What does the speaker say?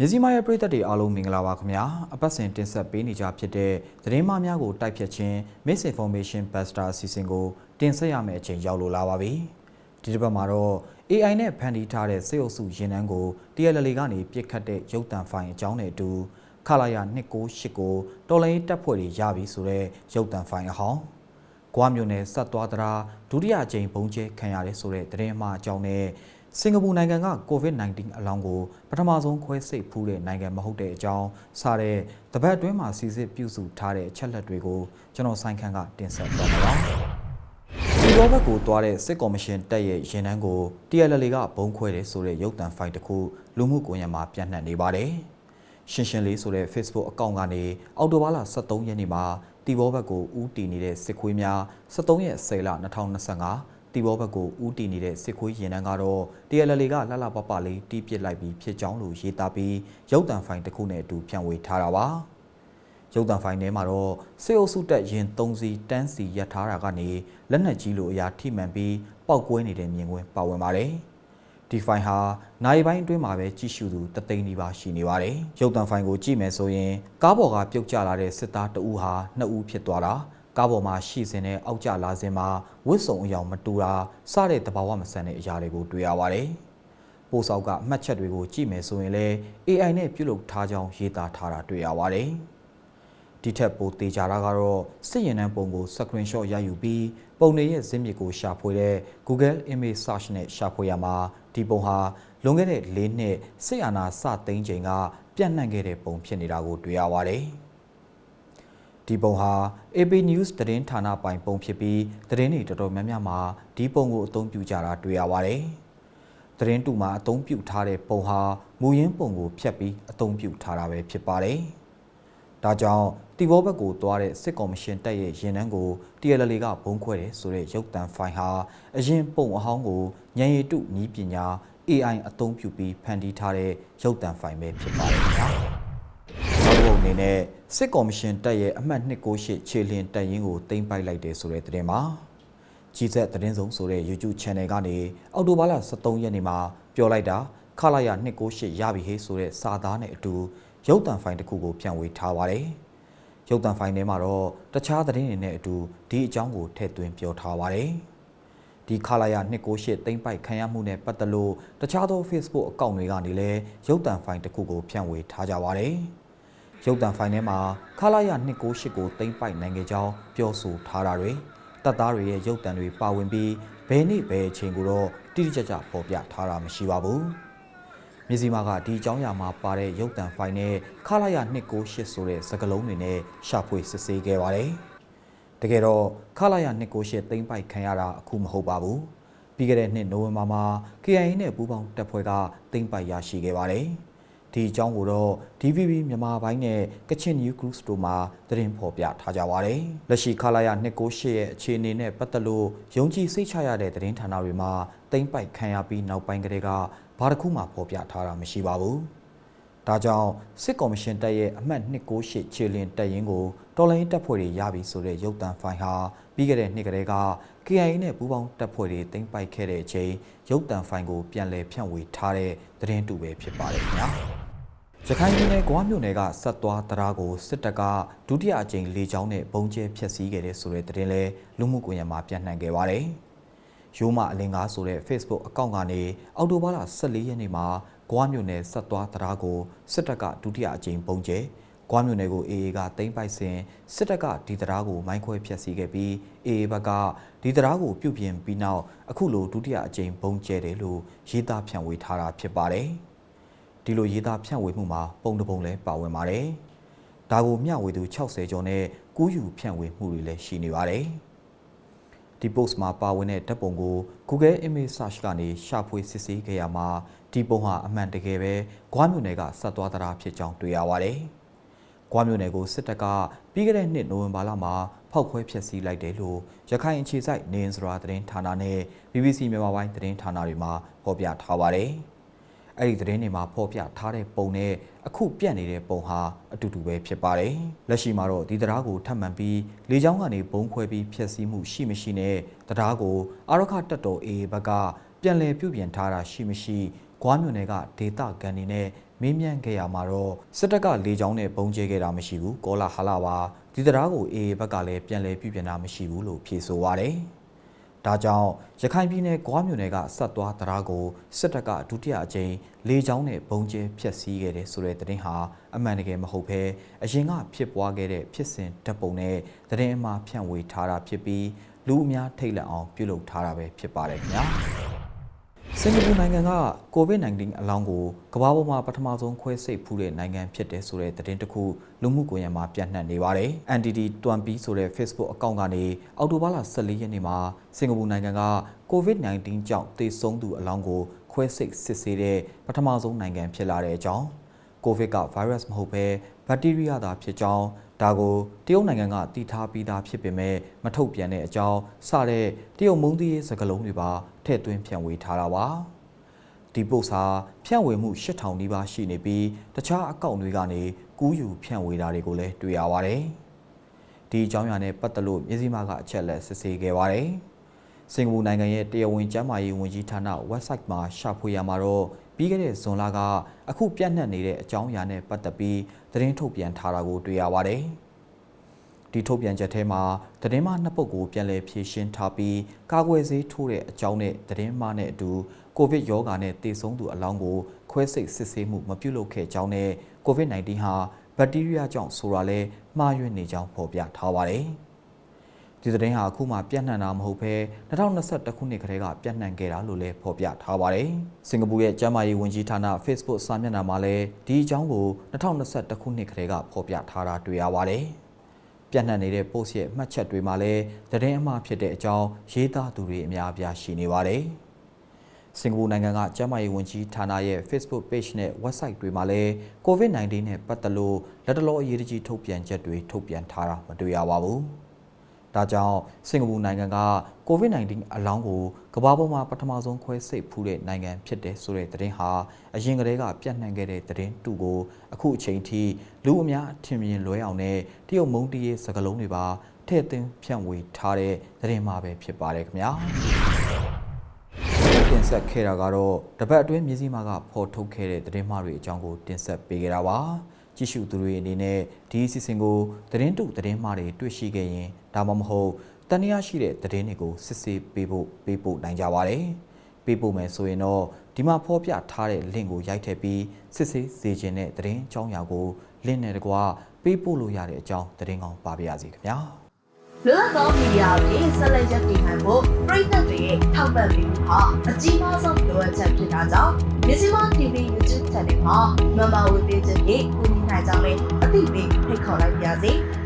မြစည်းမရဲ့ပရိသတ်တွေအားလုံးမင်္ဂလာပါခင်ဗျာအပတ်စဉ်တင်ဆက်ပေးနေကြဖြစ်တဲ့သတင်းမှားများကိုတိုက်ဖြတ်ခြင်း Misinformation Buster အစီအစဉ်ကိုတင်ဆက်ရမယ့်အချိန်ရောက်လိုလာပါပြီဒီတစ်ပတ်မှာတော့ AI နဲ့ဖန်တီးထားတဲ့စေအုပ်စုရင်နှန်းကို TLL ကနေပြစ်ခတ်တဲ့ရုပ်တံဖိုင်အကြောင်းနဲ့အတူခလာယာ298ကိုတော်လိုင်းတပ်ဖွဲ့တွေရပြီဆိုတော့ရုပ်တံဖိုင်အဟောင်းကွာမျိုးနယ်ဆက်သွားသလားဒုတိယအကြိမ်ဘုံကျဲခံရတယ်ဆိုတဲ့သတင်းမှားအကြောင်းနဲ့ စင်ကာပူနိုင်ငံက COVID-19 အလောင်းကိုပထမဆုံးခွဲစိတ်ဖူးတဲ့နိုင်ငံမဟုတ်တဲ့အကြောင်းစတဲ့တပတ်အတွင်းမှာစီစစ်ပြုစုထားတဲ့အချက်လက်တွေကိုကျွန်တော်ဆိုင်ခန်းကတင်ဆက်သွားမှာပါ။ဒီဘောဘက်ကိုတွားတဲ့စစ်ကော်မရှင်တက်ရဲ့ရင်နှန်းကို TLL ကဘုံခွဲတယ်ဆိုတဲ့ရုပ်သံဖိုင်တစ်ခုလူမှုကွန်ရက်မှာပြန့်နှံ့နေပါတယ်။ရှင်းရှင်းလေးဆိုတဲ့ Facebook အကောင့်ကနေအောက်တိုဘာလ23ရက်နေ့မှာတီဘောဘက်ကိုဦးတည်နေတဲ့စစ်ခွေးများ23ရက်10လ2025 တီဘောဘက်ကိုဦးတည်နေတဲ့စစ်ခွေးရင်နှန်းကတော့ TLL ကလှလှပပလေးတီးပစ်လိုက်ပြီးဖြစ်ကြောင်းလို့ရေးသားပြီးရုပ်တံဖိုင်တစ်ခုနဲ့အတူဖြန့်ဝေထားတာပါရုပ်တံဖိုင်ထဲမှာတော့စေအုပ်စုတက်ရင်3စီတန်းစီရထားတာကနေလက်နက်ကြီးလိုအရာထိမှန်ပြီးပောက်ကွဲနေတဲ့မြင်ကွင်းပါဝင်ပါတယ်ဒီဖိုင်ဟာနိုင်ပိုင်းအတွင်းမှာပဲကြည့်ရှုသူတသိန်းနီးပါးရှိနေပါတယ်။ရုပ်တံဖိုင်ကိုကြည့်မယ်ဆိုရင်ကားပေါ်ကပြုတ်ကျလာတဲ့စစ်သားတအူးဟာနှစ်ဦးဖြစ်သွားတာ ကားပေါ်မှာရှိစင်တဲ့အောက်ကျလာစင်မှာဝစ်စုံအယောင်မတူတာစတဲ့တဘာဝမဆန်တဲ့အရာတွေကိုတွေ့ရပါတယ်။ပို့ဆောက်ကအမှတ်ချက်တွေကိုကြည့်မယ်ဆိုရင်လည်း AI နဲ့ပြုလုပ်ထားကြောင်းရေးသားထားတာတွေ့ရပါတယ်။ဒီထက်ပိုသေးကြတာကတော့စစ်ရင်နှန်းပုံကို screenshot ရယူပြီးပုံတွေရဲ့ဇင်းမြစ်ကိုရှာဖွေတဲ့ Google Image Search နဲ့ရှာဖွေရမှာဒီပုံဟာလွန်ခဲ့တဲ့၄နှစ်စစ်အာဏာစသိမ်းချိန်ကပြန့်နှံ့ခဲ့တဲ့ပုံဖြစ်နေတာကိုတွေ့ရပါတယ်။ ဒီပုံဟာ AP News သတင်းဌာနပိုင်ပုံဖြစ်ပြီးသတင်းတွေတော်တော်များများမှာဒီပုံကိုအသုံးပြုကြတာတွေ့ရပါတယ်။သတင်းတူမှာအသုံးပြုထားတဲ့ပုံဟာမူရင်းပုံကိုဖျက်ပြီးအသုံးပြုထားတာပဲဖြစ်ပါတယ်။ဒါကြောင့်တီဘောဘက်ကိုသွားတဲ့စစ်ကော်မရှင်တက်ရဲ့ရင်နှန်းကို TLL ကဘုံခွဲတယ်ဆိုတဲ့ရုပ်တံဖိုင်ဟာအရင်ပုံအဟောင်းကိုဉာဏ်ရည်တုနီးပညာ AI အသုံးပြုပြီးဖန်တီးထားတဲ့ရုပ်တံဖိုင်ပဲဖြစ်ပါတယ်ခင်ဗျာ။နောက်တစ်ပုတ် အနေနဲ့စစ်ကော်မရှင်တပ်ရဲ့အမှတ်298ခြေလျင်တပ်ရင်းကိုတင်ပိုက်လိုက်တယ်ဆိုတဲ့သတင်းမှာကြီးဆက်သတင်းစုံဆိုတဲ့ YouTube Channel ကနေအောက်တိုဘာလ23ရက်နေ့မှာပြောလိုက်တာခလာရ298ရပြီဟေးဆိုတဲ့စာသားနဲ့အတူရုပ်တံဖိုင်တစ်ခုကိုပြန်ဝေထားပါတယ်။ရုပ်တံဖိုင်ထဲမှာတော့တခြားသတင်းတွေနဲ့အတူဒီအကြောင်းကိုထည့်သွင်းပြောထားပါတယ်။ဒီခလာရ298တိမ့်ပိုက်ခံရမှုနဲ့ပတ်သက်လို့တခြားသော Facebook အကောင့်တွေကနေလည်းရုပ်တံဖိုင်တစ်ခုကိုဖြန့်ဝေထားကြပါတယ်။ ရုပ်တံဖိုင်ထဲမှာခလာရ298ကိုတိမ့်ပိုက်နိုင်ခဲ့ကြောင်းပြောဆိုထားတာတွေတပ်သားတွေရဲ့ရုပ်တံတွေပါဝင်ပြီးဘယ်နေ့ဘယ်အချိန်ကိုတော့တိတိကျကျပေါ်ပြထားတာမရှိပါဘူးမြစည်းမကဒီအကြောင်းအရာမှာပါတဲ့ရုပ်တံဖိုင်နဲ့ခလာရ298ဆိုတဲ့စကားလုံးတွေနဲ့ရှာဖွေစစ်ဆေးခဲ့ပါတယ်တကယ်တော့ခလာရ298တိမ့်ပိုက်ခံရတာအခုမဟုတ်ပါဘူးပြီးခဲ့တဲ့နှစ်နိုဝင်ဘာမှာ KIA နဲ့ပူးပေါင်းတပ်ဖွဲ့ကတိမ့်ပိုက်ရရှိခဲ့ပါတယ်။ ဒီအကြောင်းကိုတော့ DVB မြန်မာပိုင်းနဲ့ကချင် New Cruise တို့မှာသတင်းဖော်ပြထားကြပါတယ်။လက်ရှိခလာရ298ရဲ့အခြေအနေနဲ့ပတ်သက်လို့ယုံကြည်စိတ်ချရတဲ့သတင်းဌာနတွေမှာတိမ့်ပိုက်ခံရပြီးနောက်ပိုင်းကတည်းကဘာတစ်ခုမှဖော်ပြထားတာမရှိပါဘူး။ဒါကြောင့်စစ်ကော်မရှင်တပ်ရဲ့အမှတ်298ခြေလင်တပ်ရင်းကိုတော်လိုင်းတပ်ဖွဲ့တွေရပြီဆိုတဲ့ရုပ်သံဖိုင်ဟာပြီးခဲ့တဲ့နှစ်ကတည်းက KIA နဲ့ပူးပေါင်းတပ်ဖွဲ့တွေတင်ပိုက်ခဲ့တဲ့အချိန်ရုပ်တံဖိုင်ကိုပြန်လည်ဖြန့်ဝေထားတဲ့သတင်းတူပဲဖြစ်ပါတယ်ခင်ဗျာ ရခိုင်ပြည်နယ်ကွာမြို့နယ်ကဆက်သွားတရားကိုစစ်တပ်ကဒုတိယအကြိမ်လေကြောင်းနဲ့ပုံကျဲဖျက်ဆီးခဲ့တဲ့ဆိုတဲ့သတင်းလဲလူမှုကွန်ရက်မှာပြန့်နှံ့ခဲ့ပါတယ်ရိုးမအလင်ကားဆိုတဲ့ Facebook အကောင့်ကနေအော်တိုဘာလ14ရက်နေ့မှာကွာမြို့နယ်ဆက်သွားတရားကိုစစ်တပ်ကဒုတိယအကြိမ်ပုံကျဲကွာမြို့နယ်ကို AA ကသိမ်းပိုက်စဉ်စစ်တပ်ကဒီတရားကိုမိုင်းခွဲဖျက်ဆီးခဲ့ပြီး AA ဘက်ကဒီတရားကိုပြုပြင်ပြီးနောက်အခုလိုဒုတိယအကြိမ်ပုံကျဲတယ်လို့ရေးသားဖြန့်ဝေထားတာဖြစ်ပါတယ်။ ဒီလိုရေးသားဖြန့်ဝေမှုမှာပုံတပုံလည်းပါဝင်ပါတယ်။ဒါကိုမျှဝေသူ60ကျော်နဲ့ကူးယူဖြန့်ဝေမှုတွေလည်းရှိနေပါတယ်။ဒီ post မှာပါဝင်တဲ့ဓာတ်ပုံကို Google Image Search ကနေရှာဖွေစစ်ဆေးခဲ့ရမှာဒီပုံဟာအမှန်တကယ်ပဲဂွားမြို့နယ်ကဆက်သွားတရားဖြစ်ကြောင်းတွေ့ရပါတယ်။။ကွာမြို့နယ်ကိုစစ်တပ်ကပြီးခဲ့တဲ့နှစ်နိုဝင်ဘာလမှာဖောက်ခွဲဖျက်ဆီးလိုက်တယ်လို့ရခိုင်အခြေစိုက်နေရင်စရာသတင်းဌာနနဲ့ BBC မြန်မာပိုင်းသတင်းဌာနတွေမှာဖော်ပြထားပါတယ်။ အဲ့ဒီသတင်းတွေမှာဖော်ပြထားတဲ့ပုံနဲ့အခုပြန့်နေတဲ့ပုံဟာအတူတူပဲဖြစ်ပါတယ်။လက်ရှိမှာတော့ဒီတရားကိုထပ်မံပြီးလေကြောင်းကနေဘုံခွဲပြီးဖျက်ဆီးမှုရှိမရှိနဲ့တရားကိုအာရခတက်တော် AA ဘက်ကပြန်လည်ပြုပြင်ထားတာရှိမရှိဂွားမြို့နယ်ကဒေတာကန်နေနဲ့မေးမြန်းခဲ့ရမှာတော့စစ်တပ်ကလေကြောင်းနဲ့ပုံကျဲခဲ့တာမရှိဘူးကောလာဟာလာပါဒီတရားကိုအေအေဘက်ကလည်းပြန်လည်ပြုပြင်တာမရှိဘူးလို့ဖြေဆိုပါတယ် ဒါကြောင့်ရခိုင်ပြည်နယ်ဂွားမြို့နယ်ကဆက်သွားတရားကိုစစ်တပ်ကဒုတိယအကြိမ်လေကြောင်းနဲ့ပုံကျဲဖျက်ဆီးခဲ့တဲ့ဆိုတဲ့သတင်းဟာအမှန်တကယ်မဟုတ်ဘဲအရင်ကဖြစ်ပွားခဲ့တဲ့ဖြစ်စဉ်ဓာတ်ပုံနဲ့သတင်းအမှားဖြန့်ဝေထားတာဖြစ်ပြီးလူအများထိတ်လန့်အောင်ပြုလုပ်ထားတာပဲဖြစ်ပါတယ်ခင်ဗျာ စင်ကာပူနိုင်ငံက COVID-19 အလောင်းကိုကမ္ဘာပေါ်မှာပထမဆုံးခွဲစိတ်ဖူးတဲ့နိုင်ငံဖြစ်တယ်ဆိုတဲ့သတင်းတစ်ခုလူမှုကွန်ရက်မှာပြန့်နှံ့နေပါတယ်။ NTD တွမ်ပီဆိုတဲ့ Facebook အကောင့်ကနေအောက်တိုဘာလ14ရက်နေ့မှာစင်ကာပူနိုင်ငံက COVID-19 ကြောင့်သေဆုံးသူအလောင်းကိုခွဲစိတ်စစ်ဆေးတဲ့ပထမဆုံးနိုင်ငံဖြစ်လာတဲ့အကြောင်းကိုဗစ်က virus မဟုတ်ဘဲဘက်တီးရီးယားသာဖြစ်ကြောင်း ဒါကိုတရုတ်နိုင်ငံကတည်ထားပြီးသားဖြစ်ပေမဲ့မထုတ်ပြန်တဲ့အကြောင်းစတဲ့တရုတ်မုန်းသီးရေးစကားလုံးတွေပါထည့်သွင်းဖြန့်ဝေထားတာပါဒီပို့စာဖြန့်ဝေမှု8000နီးပါးရှိနေပြီးတခြားအကောင့်တွေကနေကူးယူဖြန့်ဝေတာတွေကိုလည်းတွေ့ရပါတယ်ဒီအကြောင်းအရာနဲ့ပတ်သက်လို့မြစည်းမကအချက်လက်စစ်ဆေးခဲ့ပါတယ်စင်ကာပူနိုင်ငံရဲ့တရားဝင်ကျန်းမာရေးဝန်ကြီးဌာန website မှာရှာဖွေရမှာတော့ ပြီးခဲ့တဲ့ဇွန်လကအခုပြန့်နှံ့နေတဲ့အကြောင်းအရာနဲ့ပတ်သက်ပြီးသတင်းထုတ်ပြန်ထားတာကိုတွေ့ရပါတယ်။ဒီထုတ်ပြန်ချက်ထဲမှာသတင်းမှနှစ်ပုဒ်ကိုပြန်လည်ဖြည့်ရှင်းထားပြီးကာကွယ်ဆေးထိုးတဲ့အကြောင်းနဲ့သတင်းမှနဲ့အတူကိုဗစ်ရောဂါနဲ့တည်ဆုံးသူအလောင်းကိုခွဲစိတ်စစ်ဆေးမှုမပြုလုပ်ခဲ့ကြောင်းနဲ့ကိုဗစ် -19 ဟာဘက်တီးရီးယားကြောင့်ဆိုတာလဲမှားယွင်းနေကြောင်းဖော်ပြထားပါတယ်။ ဒီသတင်းဟာအခုမှပြန့်နှံ့တာမဟုတ်ဘဲ2021ခုနှစ်ကတည်းကပြန့်နှံ့ခဲ့တာလို့လည်းဖော်ပြထားပါတယ်။စင်ကာပူရဲ့ကျန်းမာရေးဝန်ကြီးဌာန Facebook စာမျက်နှာမှာလည်းဒီအကြောင်းကို2021ခုနှစ်ကတည်းကဖော်ပြထားတာတွေ့ရပါတယ်။ပြန့်နှံ့နေတဲ့ post ရဲ့မှတ်ချက်တွေမှာလည်းသတင်းအမှားဖြစ်တဲ့အကြောင်းရေးသားသူတွေအများအပြားရှိနေပါတယ်။စင်ကာပူနိုင်ငံကကျန်းမာရေးဝန်ကြီးဌာနရဲ့ Facebook page နဲ့ website တွေမှာလည်း COVID-19 နဲ့ပတ်သက်လို့လက်တလောအရေးတကြီးထုတ်ပြန်ချက်တွေထုတ်ပြန်ထားတာမတွေ့ရပါဘူး။ ဒါကြောင့်စင်ကာပူနိုင်ငံက COVID-19 အလောင်းကိုကမ္ဘာပေါ်မှာပထမဆုံးခွဲစိတ်ဖူးတဲ့နိုင်ငံဖြစ်တဲ့ဆိုတဲ့သတင်းဟာအရင်ကတည်းကပြန့်နှံ့ခဲ့တဲ့သတင်းတူကိုအခုအချိန်ထိလူအများထင်မြင်လွဲအောင်နဲ့တရုတ်မုန်းတီးရေးစကားလုံးတွေပါထည့်သွင်းဖြန့်ဝေထားတဲ့သတင်းမှာပဲဖြစ်ပါတယ်ခင်ဗျာတင်ဆက်ခဲ့တာကတော့တပတ်အတွင်းမြစည်းမကဖော်ထုတ်ခဲ့တဲ့သတင်းမှားတွေအကြောင်းကိုတင်ဆက်ပေးခဲ့တာပါ ကြည့်ရှုသူတွေအနေနဲ့ဒီအစီအစဉ်ကိုသတင်းတုသတင်းမှားတွေတွေ့ရှိခဲ့ရင်ဒါမှမဟုတ်တန်တရားရှိတဲ့သတင်းတွေကိုစစ်ဆေးပေးဖို့ပေးပို့နိုင်ကြပါတယ်ပေးပို့မယ်ဆိုရင်တော့ဒီမှာဖော်ပြထားတဲ့ link ကိုရိုက်ထည့်ပြီးစစ်ဆေးစေခြင်းတဲ့သတင်းအကြောင်းအရာကို link နဲ့တကွပေးပို့လို့ရတဲ့အကြောင်းသတင်းကောင်းပါပါရစေခင်ဗျာလွတ်လပ်သောမီဒီယာအပြင်ဆက်လက်ရပ်တည်နိုင်ဖို့ပြည်သက်တွေရဲ့ထောက်ပံ့ပေးမှုဟာအကြီးမားဆုံးလိုအပ်ချက်ဖြစ်တာကြောင့်မြစီမ TV YouTube Channel မှာမမဝေပေးခြင်းဖြင့်ကူညီ နိုင်ကြမယ်အသိပေးဖိတ်ခေါ်လိုက်ပါရစေ။